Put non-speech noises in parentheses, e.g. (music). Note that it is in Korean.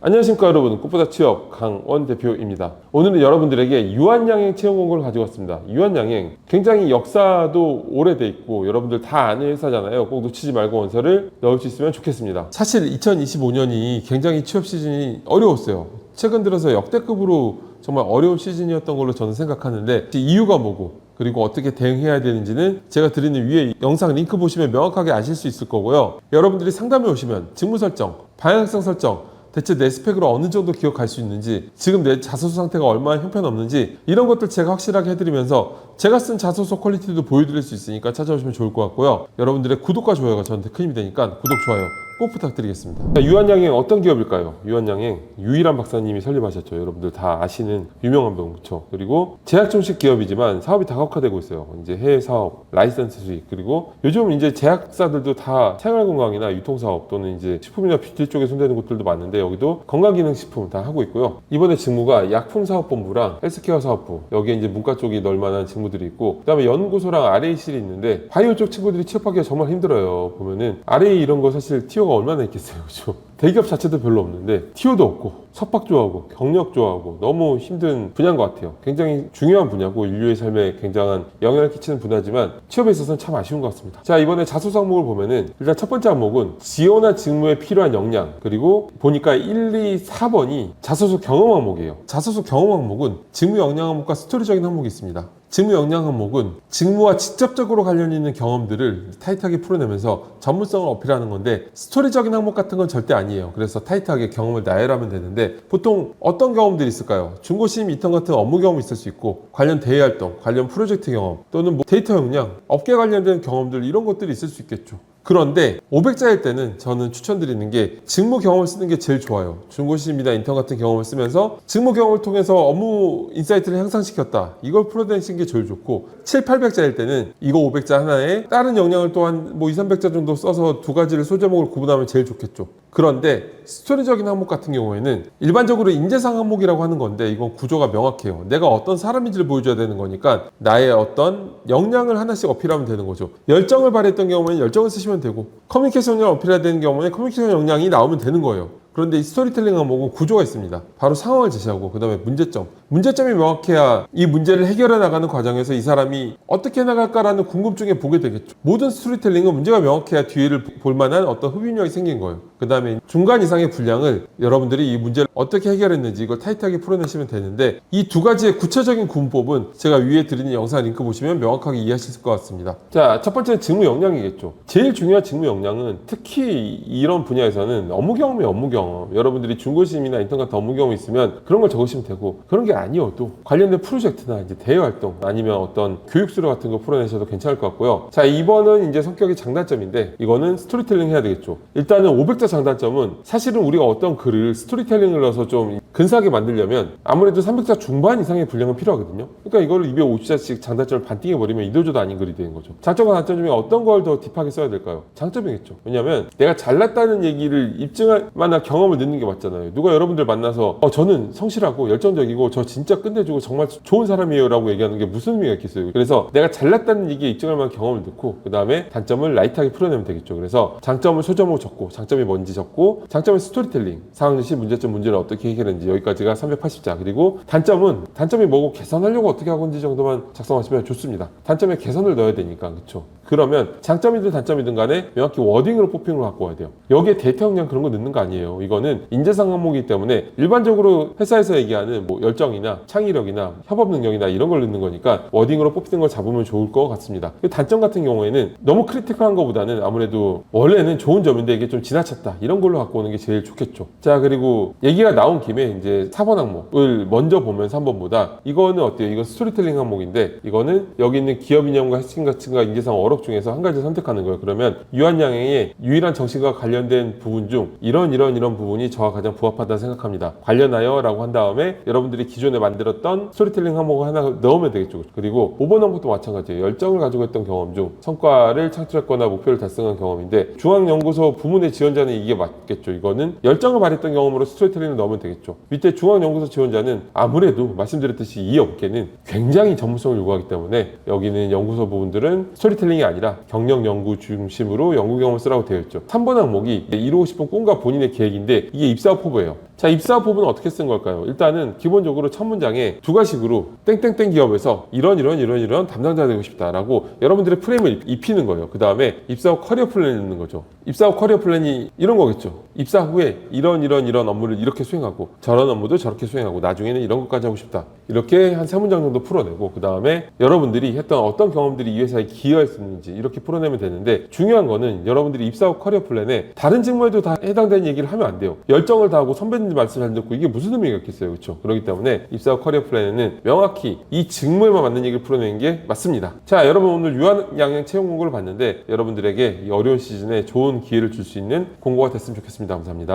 안녕하십니까 여러분. 꽃보다 취업 강원 대표입니다. 오늘은 여러분들에게 유한양행 채용 공고를 가지고 왔습니다. 유한양행. 굉장히 역사도 오래돼 있고 여러분들 다 아는 회사잖아요. 꼭 놓치지 말고 원서를 넣을 수 있으면 좋겠습니다. 사실 2025년이 굉장히 취업 시즌이 어려웠어요. 최근 들어서 역대급으로 정말 어려운 시즌이었던 걸로 저는 생각하는데 이유가 뭐고 그리고 어떻게 대응해야 되는지는 제가 드리는 위에 영상 링크 보시면 명확하게 아실 수 있을 거고요. 여러분들이 상담에 오시면 직무 설정, 방향성 설정, 대체 내 스펙으로 어느 정도 기억할 수 있는지, 지금 내 자소서 상태가 얼마나 형편없는지 이런 것들 제가 확실하게 해드리면서 제가 쓴 자소서 퀄리티도 보여드릴 수 있으니까 찾아오시면 좋을 것 같고요. 여러분들의 구독과 좋아요가 저한테 큰 힘이 되니까 구독, 좋아요 꼭 부탁드리겠습니다. 자, 유한양행 어떤 기업일까요? 유한양행 유일한 박사님이 설립하셨죠. 여러분들 다 아시는 유명한 병 그쵸? 그리고 제약 정식 기업이지만 사업이 다각화되고 있어요. 이제 해외 사업, 라이선스 수익 그리고 요즘 이제 제약사들도 다 생활건강이나 유통사업 또는 이제 식품이나 뷰티 쪽에 손대는 곳들도 많은데 여기도 건강기능식품 다 하고 있고요. 이번에 직무가 약품사업본부랑 헬스케어 사업부 여기에 이제 문과 쪽이 널 만한 직무들이 있고 그다음에 연구소랑 RA실이 있는데 바이오 쪽 친구들이 취업하기가 정말 힘들어요. 보면은 RA 이런 거 사실 티오 가 얼마나 있겠어요, (laughs) 그죠? 대기업 자체도 별로 없는데 티오도 없고 석박 좋아하고 경력 좋아하고 너무 힘든 분야인 것 같아요. 굉장히 중요한 분야고 인류의 삶에 굉장한 영향을 끼치는 분야지만 취업에 있어서는 참 아쉬운 것 같습니다. 자 이번에 자소서 항목을 보면은 일단 첫 번째 항목은 지원한 직무에 필요한 역량 그리고 보니까 1, 2, 4번이 자소서 경험 항목이에요. 자소서 경험 항목은 직무 역량 항목과 스토리적인 항목이 있습니다. 직무 역량 항목은 직무와 직접적으로 관련 있는 경험들을 타이트하게 풀어내면서 전문성을 어필하는 건데 스토리적인 항목 같은 건 절대 아니에요. 그래서 타이트하게 경험을 나열하면 되는데 보통 어떤 경험들이 있을까요? 중고심 인턴 같은 업무 경험이 있을 수 있고 관련 대외 활동, 관련 프로젝트 경험 또는 뭐 데이터 역량, 업계 관련된 경험들 이런 것들이 있을 수 있겠죠. 그런데 500자일 때는 저는 추천드리는 게 직무 경험을 쓰는 게 제일 좋아요. 중고심이나 인턴 같은 경험을 쓰면서 직무 경험을 통해서 업무 인사이트를 향상시켰다. 이걸 풀어내시는 게 제일 좋고 7, 800자일 때는 이거 500자 하나에 다른 역량을 또한 뭐 2, 300자 정도 써서 두 가지를 소제목으로 구분하면 제일 좋겠죠. 그런데 스토리적인 항목 같은 경우에는 일반적으로 인재상 항목이라고 하는 건데 이건 구조가 명확해요. 내가 어떤 사람인지를 보여줘야 되는 거니까 나의 어떤 역량을 하나씩 어필하면 되는 거죠. 열정을 발휘했던 경우에는 열정을 쓰시면 되고 커뮤니케이션을 어필해야 되는 경우에는 커뮤니케이션 역량이 나오면 되는 거예요. 그런데 이 스토리텔링 항목은 구조가 있습니다. 바로 상황을 제시하고 그 다음에 문제점. 문제점이 명확해야 이 문제를 해결해 나가는 과정에서 이 사람이 어떻게 나갈까라는 궁금증에 보게 되겠죠. 모든 스토리텔링은 문제가 명확해야 뒤를 볼 만한 어떤 흡입력이 생긴 거예요. 그 다음에 중간 이상의 분량을 여러분들이 이 문제를 어떻게 해결했는지 이걸 타이트하게 풀어내시면 되는데 이 두 가지의 구체적인 구문법은 제가 위에 드리는 영상 링크 보시면 명확하게 이해하실 것 같습니다. 자, 첫 번째는 직무 역량이겠죠. 제일 중요한 직무 역량은 특히 이런 분야에서는 업무 경험이 업무 경험. 여러분들이 중고심이나 인턴 같은 업무 경험이 있으면 그런 걸 적으시면 되고 그런 게 아니어도 관련된 프로젝트나 이제 대외 활동 아니면 어떤 교육 수료 같은 거 풀어내셔도 괜찮을 것 같고요. 자, 2번은 이제 성격이 장단점인데 이거는 스토리텔링 해야 되겠죠. 일단은 500자 장단점은 사실은 우리가 어떤 글을 스토리텔링을 넣어서 좀 근사하게 만들려면 아무래도 300자 중반 이상의 분량은 필요하거든요. 그러니까 이거를 250자씩 장단점을 반띵해 버리면 이도저도 아닌 글이 되는 거죠. 장점과 단점 중에 어떤 걸 더 딥하게 써야 될까요? 장점이겠죠. 왜냐하면 내가 잘났다는 얘기를 입증할 만한 경험 을 넣는 게 맞잖아요. 누가 여러분들 만나서 어, 저는 성실하고 열정적이고 저 진짜 끝내주고 정말 좋은 사람이에요 라고 얘기하는 게 무슨 의미가 있겠어요. 그래서 내가 잘났다는 얘기에 입증할 만한 경험을 넣고 그 다음에 단점을 라이트하게 풀어내면 되겠죠. 그래서 장점을 소점으로 적고 장점이 뭔지 적고 장점은 스토리텔링 상황 시 문제점 문제를 어떻게 해결했는지 여기까지가 380자 그리고 단점은 단점이 뭐고 개선하려고 어떻게 하고 있는지 정도만 작성하시면 좋습니다. 단점에 개선을 넣어야 되니까 그렇죠. 그러면 장점이든 단점이든 간에 명확히 워딩으로 뽑힌 걸 갖고 와야 돼요. 여기에 역량 그런 거 넣는 거 아니에요. 이거는 인재상 항목이기 때문에 일반적으로 회사에서 얘기하는 뭐 열정이나 창의력이나 협업 능력이나 이런 걸 넣는 거니까 워딩으로 뽑히는 걸 잡으면 좋을 것 같습니다. 단점 같은 경우에는 너무 크리티컬한 것보다는 아무래도 원래는 좋은 점인데 이게 좀 지나쳤다 이런 걸로 갖고 오는 게 제일 좋겠죠. 자 그리고 얘기가 나온 김에 이제 4번 항목을 먼저 보면 3번보다 이거는 어때요? 이건 스토리텔링 항목인데 이거는 여기 있는 기업 이념과 핵심 가치가 인재상 어록 중에서 한 가지 선택하는 거예요. 그러면 유한양행의 유일한 정신과 관련된 부분 중 이런 이런 이런 부분이 저와 가장 부합하다 생각합니다. 관련하여 라고 한 다음에 여러분들이 기존에 만들었던 스토리텔링 항목을 하나 넣으면 되겠죠. 그리고 5번 항목도 마찬가지예요. 열정을 가지고 했던 경험 중 성과를 창출했거나 목표를 달성한 경험인데 중앙연구소 부문의 지원자는 이게 맞겠죠. 이거는 열정을 발휘했던 경험으로 스토리텔링을 넣으면 되겠죠. 밑에 중앙연구소 지원자는 아무래도 말씀드렸듯이 이 업계는 굉장히 전문성을 요구하기 때문에 여기는 연구소 부분들은 스토리텔링이 아니라 경력 연구 중심으로 연구 경험을 쓰라고 되어 있죠. 3번 항목이 이루고 싶은 꿈과 본인의 계획인데 이게 입사업 포부예요. 자, 입사법은 어떻게 쓴 걸까요? 일단은 기본적으로 첫 문장에 두 가식으로 땡땡땡 기업에서 이런 이런 이런 이런 담당자 되고 싶다라고 여러분들의 프레임을 입히는 거예요. 그 다음에 입사 후 커리어 플랜을 넣는 거죠. 입사 후 커리어 플랜이 이런 거겠죠. 입사 후에 이런 이런 이런 업무를 이렇게 수행하고 저런 업무도 저렇게 수행하고 나중에는 이런 것까지 하고 싶다. 이렇게 한 세 문장 정도 풀어내고 그 다음에 여러분들이 했던 어떤 경험들이 이 회사에 있는지 이렇게 풀어내면 되는데 중요한 거는 여러분들이 입사 후 커리어 플랜에 다른 직무에도 다 해당되는 얘기를 하면 안 돼요. 열정을 다하고 선배님 말씀 잘 듣고 이게 무슨 의미가 있겠어요. 그렇죠? 그렇기 때문에 입사 후 커리어 플랜에는 명확히 이 직무에만 맞는 얘기를 풀어내는 게 맞습니다. 자, 여러분 오늘 유한양행 채용 공고를 봤는데 여러분들에게 이 어려운 시즌에 좋은 기회를 줄 수 있는 공고가 됐으면 좋겠습니다. 감사합니다.